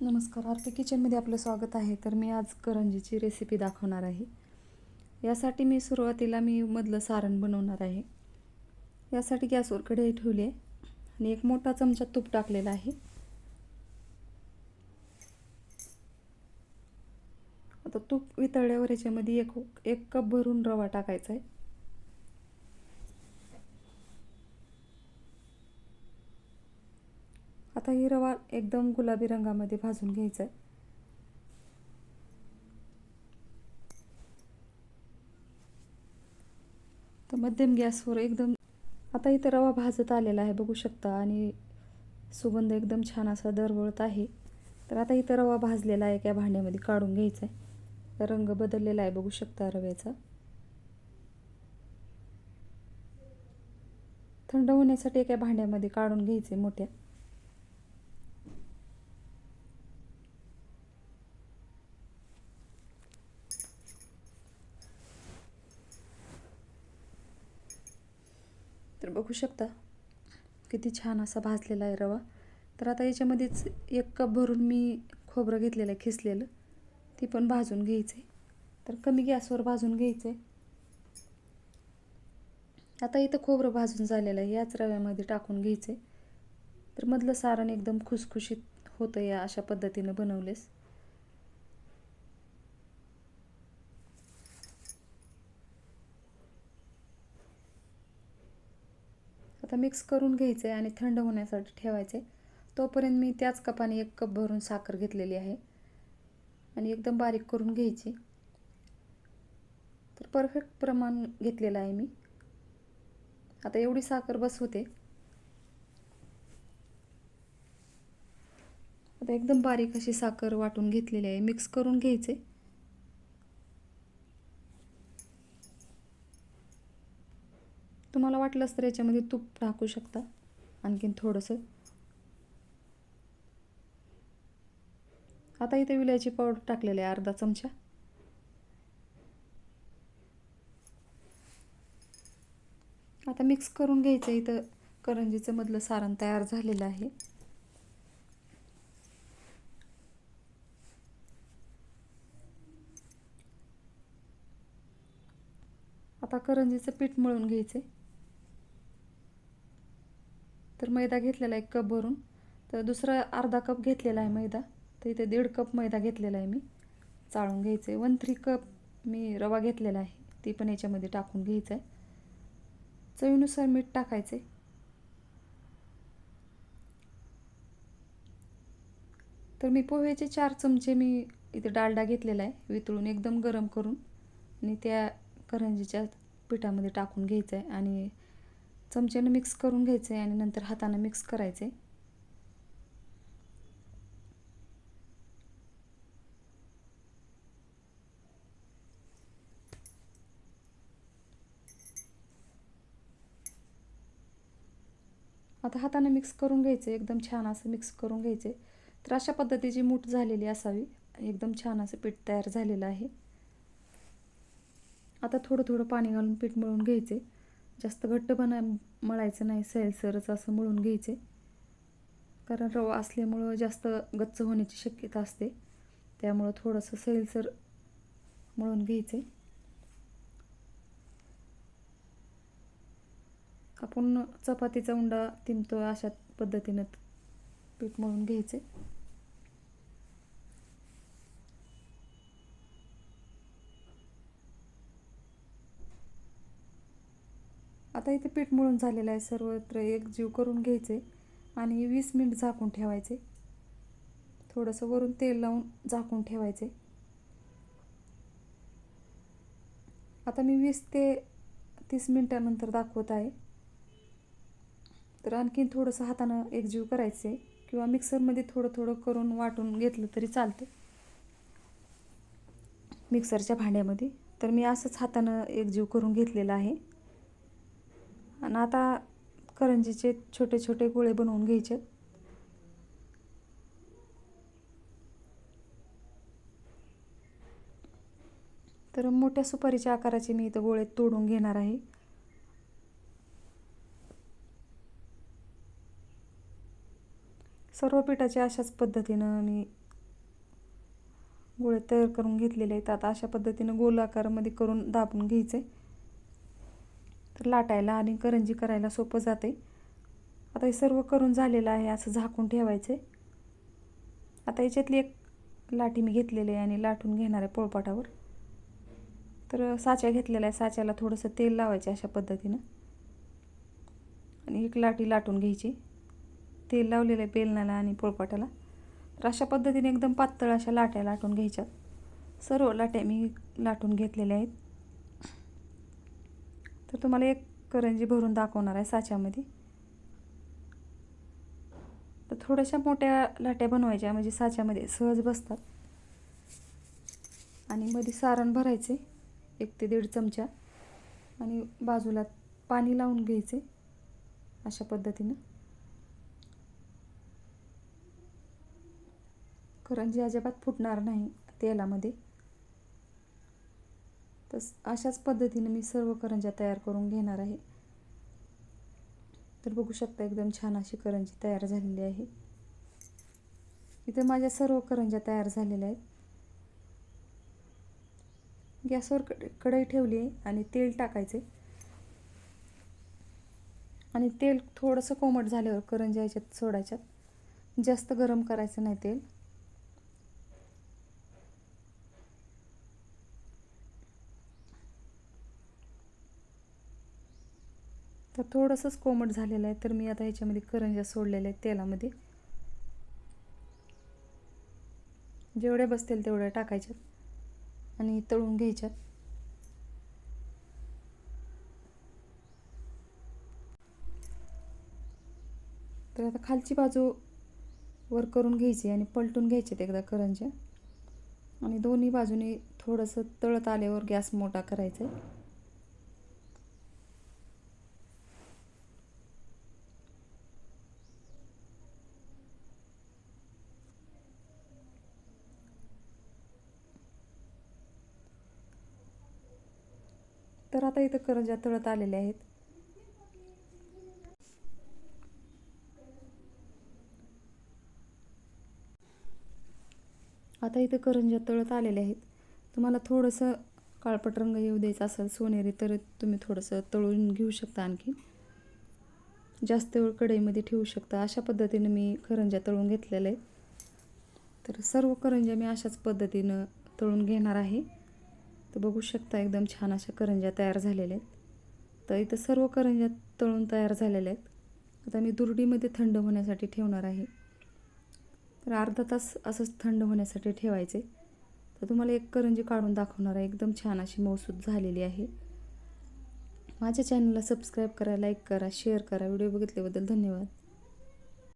नमस्कार. आरती किचनमध्ये आपलं स्वागत आहे. तर मी आज करंजीची रेसिपी दाखवणार आहे. यासाठी मी सुरुवातीला मी मधलं सारण बनवणार आहे. यासाठी गॅसवर कढई ठेवली आहे आणि एक मोठा चमचा तूप टाकलेला आहे. आता तूप वितळल्यावर याच्यामध्ये एक एक कप भरून रवा टाकायचा आहे. ही रवा एकदम गुलाबी रंगामध्ये भाजून घ्यायचा आहे तर मध्यम गॅसवर एकदम आता इथं रवा भाजत आलेला आहे बघू शकता. आणि सुगंध एकदम छान असा दरवळत आहे. तर आता इथं रवा भाजलेला आहे एका भांड्यामध्ये काढून घ्यायचा आहे रंग बदललेला आहे बघू शकता रव्याचा. थंड होण्यासाठी एका भांड्यामध्ये काढून घ्यायचे मोठ्या. बघू शकता. किती छान असा भाजलेला आहे रवा. तर आता याच्यामध्येच एक कप भरून मी खोबरं घेतलेलं आहे खिसलेलं. ती पण भाजून घ्यायचे. तर कमी गॅसवर भाजून घ्यायचे आता इथं खोबरं भाजून झालेलं आहे याच रव्यामध्ये टाकून घ्यायचे तर मधलं सारण एकदम खुसखुशीत होतं या अशा पद्धतीनं बनवलेस. आता मिक्स करून घ्यायचे आणि थंड होण्यासाठी ठेवायचे तोपर्यंत मी त्याच कपाने एक कप भरून साखर घेतलेली आहे. आणि एकदम बारीक करून घ्यायची. तर परफेक्ट प्रमाण घेतलेलं आहे मी. आता एवढी साखर बसवते. आता एकदम बारीक अशी साखर वाटून घेतलेली आहे. मिक्स करून घ्यायचे तुम्हाला वाटलंच तर याच्यामध्ये तूप टाकू शकता? आणखीन थोडंसं. आता इथे विलायची पावडर टाकलेली आहे अर्धा चमचा. आता मिक्स करून घ्यायचं इथं. करंजीचं मधलं सारण तयार झालेलं आहे. आता करंजीचं पीठ मळून घ्यायचं आहे मैदा घेतलेला एक कप भरून तर दुसरा अर्धा कप घेतलेला आहे मैदा तर इथे दीड कप मैदा घेतलेला आहे मी. चाळून घ्यायचं आहे वन थ्री कप मी रवा घेतलेला आहे. ती पण याच्यामध्ये टाकून घ्यायचं आहे चवीनुसार मीठ टाकायचे तर मी पोह्याचे चार चमचे मी इथे डालडा घेतलेला आहे. वितळून एकदम गरम करून आणि त्या करंजीच्या पिठामध्ये टाकून घ्यायचं आहे आणि चमच्यानं मिक्स करून घ्यायचं आहे आणि नंतर हातानं मिक्स करायचे आता हाताने मिक्स करून घ्यायचे एकदम छान असं मिक्स करून घ्यायचे तर अशा पद्धतीची मूठ झालेली असावी. एकदम छान असं पीठ तयार झालेलं आहे. आता थोडं थोडं पाणी घालून पीठ मळून घ्यायचे जास्त घट्ट बना मळायचं नाही सैलसरच असं मळून घ्यायचे. कारण रवा असल्यामुळं जास्त गच्च होण्याची शक्यता असते. त्यामुळं थोडंसं सैलसर मळून घ्यायचे. आपण चपातीचा उंडा तिमतो अशा पद्धतीनं पीठ मळून घ्यायचे. आता इथे पीठ मळून झालेलं आहे. सर्वत्र एक जीव करून घ्यायचे आणि वीस मिनिट झाकून ठेवायचे. थोडंसं वरून तेल लावून झाकून ठेवायचे. आता मी वीस ते तीस मिनटानंतर दाखवत आहे. तर आणखीन थोडंसं हातानं एकजीव करायचे किंवा मिक्सरमध्ये थोडं थोडं करून वाटून घेतलं तरी चालतं. मिक्सरच्या भांड्यामध्ये. तर मी असंच हातानं एकजीव करून घेतलेलं आहे. आणि आता करंजीचे छोटे छोटे गोळे बनवून घ्यायचे. तर मोठ्या सुपारीच्या आकाराचे मी इथं गोळे तोडून घेणार आहे. सर्व पिठाचे अशाच पद्धतीनं मी गोळे तयार करून घेतलेले आहेत. आता अशा पद्धतीनं गोल आकारामध्ये करून दाबून घ्यायचे. तर लाटायला आणि करंजी करायला सोपं जाते आता हे सर्व करून झालेलं आहे असं झाकून ठेवायचं आहे आता याच्यातली एक लाटी मी घेतलेली आहे आणि लाटून घेणार आहे पोळपाटावर. तर साच्या घेतलेला आहे साच्याला थोडंसं तेल लावायचं अशा पद्धतीनं. आणि एक लाटी लाटून घ्यायची. तेल लावलेलं आहे बेलनाला आणि पोळपाटाला. तर अशा पद्धतीने एकदम पातळ अशा लाट्या लाटून घ्यायच्यात सर्व लाट्या मी लाटून घेतलेल्या आहेत. तर तुम्हाला एक करंजी भरून दाखवणार आहे साच्यामध्ये. तर थोड्याशा मोठ्या लाट्या बनवायच्या म्हणजे साच्यामध्ये सहज बसतात. आणि मध्ये सारण भरायचे एक ते दीड चमचा. आणि बाजूला पाणी लावून घ्यायचे अशा पद्धतीनं. करंजी अजिबात फुटणार नाही तेलामध्ये. तस अशाच पद्धतीने मी सर्व करंज्या तयार करून घेणार आहे. तर बघू शकता एकदम छान अशी करंजी तयार झालेली आहे. इथे माझ्या सर्व करंज्या तयार झालेल्या आहेत. गॅसवर कढ कढई ठेवली आहे आणि तेल टाकायचे आणि तेल थोडंसं कोमट झाल्यावर करंज्या याच्यात सोडायच्यात. जास्त गरम करायचं नाही तेल. थोडंसंच कोमट झालेलं आहे तर मी आता ह्याच्यामध्ये करंज्या सोडलेल्या आहेत तेलामध्ये. जेवढ्या बसतील तेवढ्या टाकायच्यात आणि तळून घ्यायच्यात. तर आता खालची बाजू वर करून घ्यायची आणि पलटून घ्यायचे एकदा करंज्या आणि दोन्ही बाजूने थोडंसं तळत आल्यावर गॅस मोठा करायचा आहे तर आता इथं करंज्या तळत आलेल्या आहेत. आता इथं करंज्या तळत आलेल्या आहेत. तुम्हाला थोडंसं काळपट रंग येऊ द्यायचा असेल सोनेरी तर तुम्ही थोडंसं तळून घेऊ शकता आणखी. जास्त वेळ कढईमध्ये ठेवू शकता. अशा पद्धतीनं मी करंज्या तळून घेतलेल्या आहेत तर सर्व करंज्या मी अशाच पद्धतीनं तळून घेणार आहे. तर बघू शकता एकदम छान अशा करंज्या तयार झालेल्या आहेत. तर इथं सर्व करंज्या तळून तयार झालेल्या आहेत. आता मी दुरडीमध्ये थंड होण्यासाठी ठेवणार आहे. तर अर्धा तास असंच थंड होण्यासाठी ठेवायचे. तर तुम्हाला एक करंजी काढून दाखवणार आहे. एकदम छान अशी मौसूद झालेली आहे. माझ्या चॅनलला सबस्क्राईब करा लाईक करा शेअर करा. व्हिडिओ बघितल्याबद्दल धन्यवाद.